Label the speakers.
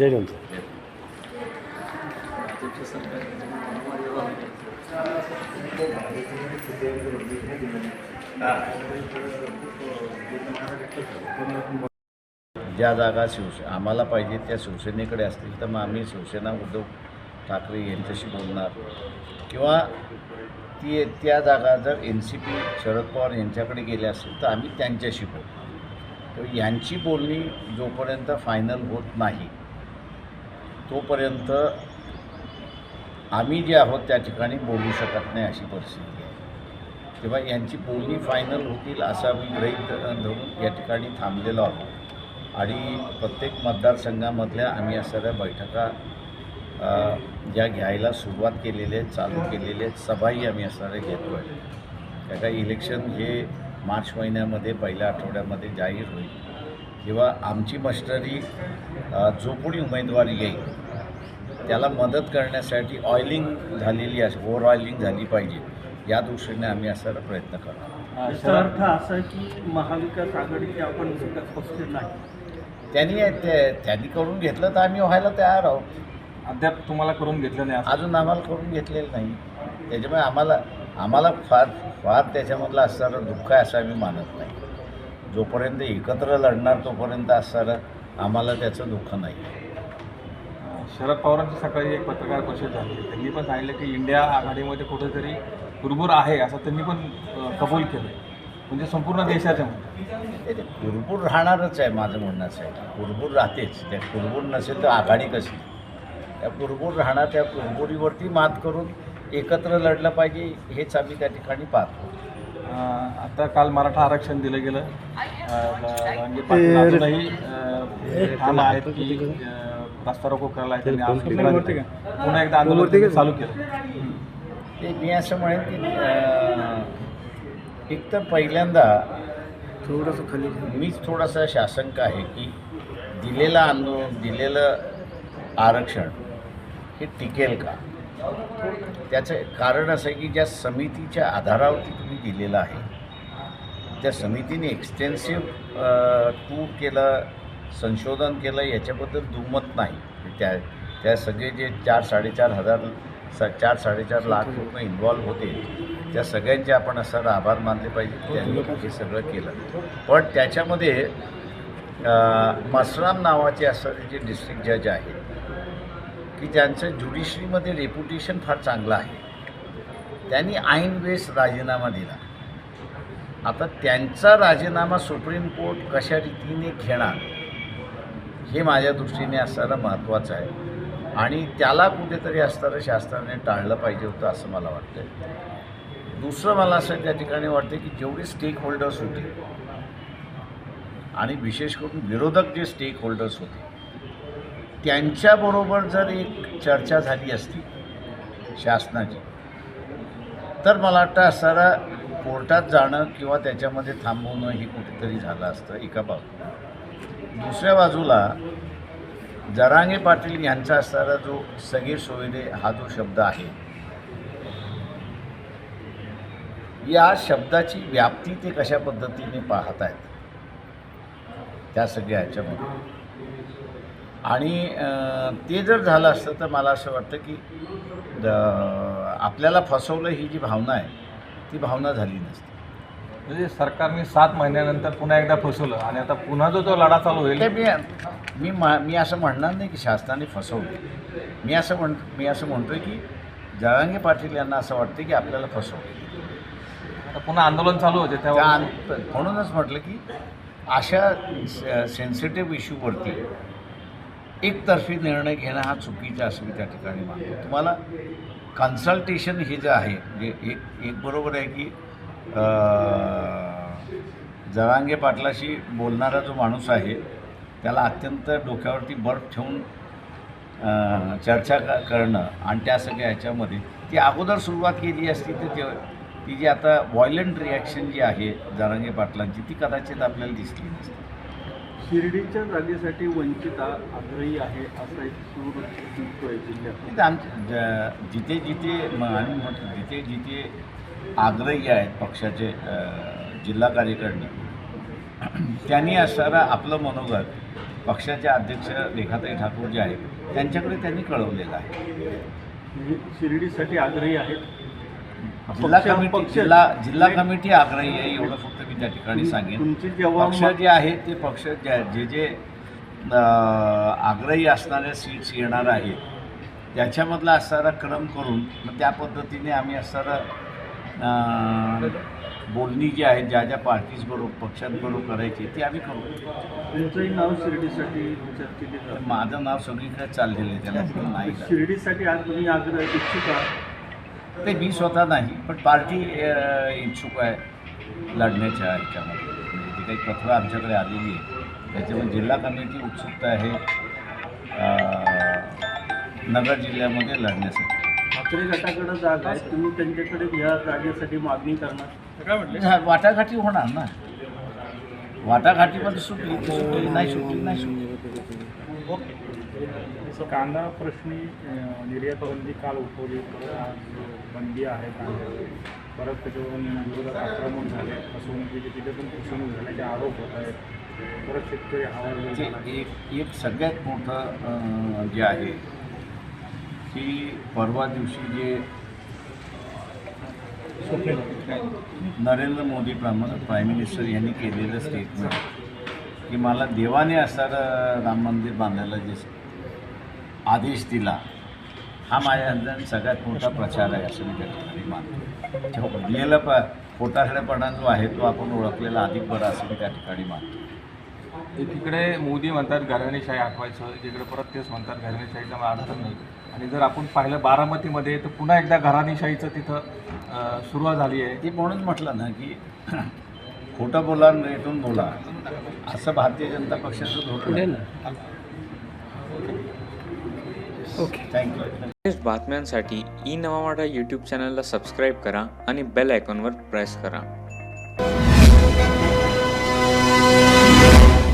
Speaker 1: जय
Speaker 2: ज्या जागा शिवसे आम्हाला पाहिजे त्या शिवसेनेकडे असतील तर मग आम्ही शिवसेना उद्धव ठाकरे यांच्याशी बोलणार. किंवा ती त्या जागा जर N C P Sharad Pawar यांच्याकडे गेल्या असतील तर आम्ही त्यांच्याशी बोलू तर यांची बोलणी जोपर्यंत फायनल होत नाही तोपर्यंत आम्ही जे आहोत त्या ठिकाणी बोलू शकत नाही अशी परिस्थिती आहे. तेव्हा यांची बोलणी फायनल होतील असा मी ग्रहित धरून या ठिकाणी थांबलेलो आहोत. आणि प्रत्येक मतदारसंघामधल्या आम्ही असणाऱ्या बैठका ज्या घ्यायला सुरुवात केलेली आहे चालू केलेली आहेत सभाही आम्ही असणाऱ्या घेतो आहे त्या इलेक्शन हे मार्च महिन्यामध्ये पहिल्या आठवड्यामध्ये जाहीर होईल. किंवा आमची मस्टरी जो कोणी उमेदवार येईल त्याला मदत करण्यासाठी ऑइलिंग झालेली अस ओव्हर ऑइलिंग झाली पाहिजे. या दृष्टीने आम्ही असणारा प्रयत्न करतो.
Speaker 3: याचा अर्थ असा आहे की महाविकास आघाडीची आपण सुद्धा नाही.
Speaker 2: त्यांनी ते त्यांनी करून घेतलं तर आम्ही व्हायला तयार आहोत.
Speaker 4: अद्याप तुम्हाला करून घेतलं नाही असं?
Speaker 2: अजून आम्हाला करून घेतलेलं नाही. त्याच्यामुळे आम्हाला आम्हाला फार फार त्याच्यामधलं असणारं दुःख आहे असं आम्ही मानत नाही. जोपर्यंत एकत्र लढणार तोपर्यंत असणारं आम्हाला त्याचं दुःख नाही.
Speaker 4: शरद पवारांची सकाळी एक पत्रकार परिषद झाली. त्यांनी पण सांगितलं की इंडिया आघाडीमध्ये कुठेतरी कुरबुर आहे असं त्यांनी पण कबूल केलं म्हणजे संपूर्ण देशाच्या मध्ये
Speaker 2: राहणारच आहे माझं म्हणणं असं आहे. कुरबूर राहतेच. त्या कुरबूर नसेल तर आघाडी कशी? त्या कुरबूर राहणार त्या कुरबुरीवरती मात करून एकत्र लढलं पाहिजे हेच आम्ही त्या ठिकाणी पाहतो.
Speaker 4: आता काल मराठा आरक्षण दिलं गेलं. ठाम आहेत की रस्ता रोको करायला आहे त्यांनी आज पुन्हा एकदा आंदोलन त्यांनी चालू केलं.
Speaker 2: ते मी असं म्हणेन की अं, एक तर पहिल्यांदा
Speaker 3: थोडंसं खाली
Speaker 2: मीच थोडासा शासंक आहे की दिलेलं आंदोलन दिलेलं आरक्षण हे टिकेल का? त्याचं कारण असं आहे की ज्या समितीच्या आधारावरती तुम्ही दिलेलं आहे त्या समितीने एक्सटेन्सिव्ह टूर केलं संशोधन केलं याच्याबद्दल दुमत नाही. त्या त्या सगळे जे चार साडेचार हजार स चार साडेचार लाख लोक इन्व्हॉल्व होते त्या सगळ्यांचे आपण असं आभार मानले पाहिजे त्यांनी हे सगळं केलं. पण त्याच्यामध्ये मसराम नावाचे असणारे जे डिस्ट्रिक्ट जज आहेत की ज्यांचं ज्युडिशरीमध्ये रेप्युटेशन फार चांगलं आहे. त्यांनी ऐन वेळेस राजीनामा दिला. आता त्यांचा राजीनामा सुप्रीम कोर्ट कशा रीतीने घेणार हे माझ्या दृष्टीने असणारं महत्त्वाचं आहे. आणि त्याला कुठेतरी असणारं शास्त्राने टाळलं पाहिजे होतं असं मला वाटतं दुसरं मला असं त्या ठिकाणी वाटतं की जेवढे स्टेक होल्डर्स होते आणि विशेष करून विरोधक जे स्टेक होल्डर्स होते त्यांच्याबरोबर जर एक चर्चा झाली असती शासनाची तर मला वाटतं असणारा कोर्टात जाणं किंवा त्याच्यामध्ये थांबवणं हे कुठेतरी झालं असतं एका बाबतीत दुसऱ्या बाजूला जरांगे पाटील यांचा असणारा जो सगळे सोयरे हा जो शब्द आहे या शब्दाची व्याप्ती ते कशा पद्धतीने पाहत आहेत त्या सगळ्या ह्याच्यामध्ये. आणि ते जर झालं असतं तर मला असं वाटतं की आपल्याला फसवलं ही जी भावना आहे ती भावना झाली नसती.
Speaker 4: म्हणजे सरकारने सात महिन्यानंतर पुन्हा एकदा फसवलं आणि आता पुन्हा जो तो लढा चालू होईल
Speaker 2: ते मी मी मा मी असं म्हणणार नाही की शासनाने फसवलं. मी असं म्हण मी असं म्हणतोय की जरांगे पाटील यांना असं वाटतं की आपल्याला फसवलं.
Speaker 4: आता पुन्हा आंदोलन चालू होते
Speaker 2: त्या
Speaker 4: तेव्हा
Speaker 2: म्हणूनच म्हटलं की अशा सेन्सिटिव्ह इश्यूवरती एकतर्फी निर्णय घेणं हा चुकीचा असं मी त्या ठिकाणी मानतो. तुम्हाला कन्सल्टेशन हे जे आहे जे एक एक बरोबर आहे की जरांगे पाटलाशी बोलणारा जो माणूस आहे त्याला अत्यंत डोक्यावरती बर्फ ठेवून चर्चा क- करणं आणि त्या सगळ्या ह्याच्यामध्ये ती अगोदर सुरुवात केली असती तर ते ती जी आता व्हायलंट रिॲक्शन जी आहे जरांगे पाटलांची ती कदाचित आपल्याला दिसली नसती.
Speaker 3: शिर्डीच्या जागेसाठी वंचित आग्रही आहे असा एक सूर दिसतोय जिल्ह्यात
Speaker 2: तिथे आमचे ज- जिथे जिथे म- आम्ही म्हटलं जिथे जिथे आग्रही आहेत पक्षाचे जिल्हा कार्यकारिणी. त्यांनी असणारा आपलं मनोगत पक्षाचे अध्यक्ष रेखाताई ठाकूर जे आहेत त्यांच्याकडे त्यांनी कळवलेलं आहे.
Speaker 3: शिर्डीसाठी आग्रही आहेत.
Speaker 2: जिल्हा कमिटी जिल्हा जिल्हा कमिटी आग्रही आहे एवढं फक्त मी त्या ठिकाणी सांगेन. पक्ष जे आहे ते पक्ष जे जे आग्रही असणाऱ्या सीट्स येणार आहेत त्याच्यामधला असणारा क्रम करून मग त्या पद्धतीने आम्ही असणारा बोलणी जी आहेत ज्या ज्या पार्टीजबरोबर पक्षांबरोबर करायची ती आम्ही करू.
Speaker 3: तुमचंही नाव शिर्डीसाठी विचार केली
Speaker 2: माझं नाव सगळीकडे चाललेलं आहे त्याला नाही का
Speaker 3: शिर्डीसाठी आज तुम्ही आग्रह इच्छुक आहात?
Speaker 2: ते मी स्वतः नाही पण पार्टी अ, इच्छुक आहे लढण्याच्या ह्याच्यामध्ये. म्हणजे जी काही पत्रं आमच्याकडे आलेली आहे त्याच्यामध्ये जिल्हा कमिटी उत्सुकता आहे अ, नगर जिल्ह्यामध्ये लढण्यासाठी.
Speaker 3: ठाकरे गटाकडे जागा आहे तुम्ही त्यांच्याकडे या जागेसाठी मागणी करणार.
Speaker 2: हा, वाटाघाटी होणार ना. वाटाघाटीमध्ये सुटली तर सुटली नाही सुटली नाही सुटली.
Speaker 1: कांदा प्रश्नी निर्यात बंदी काल उठवली. बंदी आहे कांद्यावर. परत त्याच्यावरून विरोधात आक्रमण झाले. फसवणुकीचे तिथे पण फसवणूक झाल्याचे आरोप होत आहेत. परत शेतकरी झाला.
Speaker 2: एक एक सगळ्यात मोठं जे आहे की परवा दिवशी जे नरेंद्र मोदी प्राम प्राईम मिनिस्टर यांनी केलेलं स्टेटमेंट की मला देवाने असणारं राम मंदिर बांधायला जे आदेश दिला हा माझ्या अंदाज सगळ्यात मोठा प्रचार आहे असं मी त्या ठिकाणी मानतो. जो प खोटारडेपणा जो आहे तो आपण ओळखलेला अधिक बरा असं मी त्या ठिकाणी मानतो.
Speaker 4: एकीकडे मोदी म्हणतात घराणेशाही हटवायचं एकीकडे परत तेच म्हणतात घराणेशाहीचा मला अडचण नाही. आणि जर आपण पाहिलं बारामतीमध्ये तर पुन्हा एकदा घराणेशाहीचं तिथं सुरुवात झाली आहे.
Speaker 2: ते म्हणून म्हटलं ना की खोटं बोला आणि रेटून बोला. असं भारतीय जनता पक्षाचं धोरण आहे थँक्यू
Speaker 5: लेटेस्ट बातम्यांसाठी ई नवा मराठा यूट्यूब चॅनलला सबस्क्राईब करा आणि बेल आयकॉनवर प्रेस करा.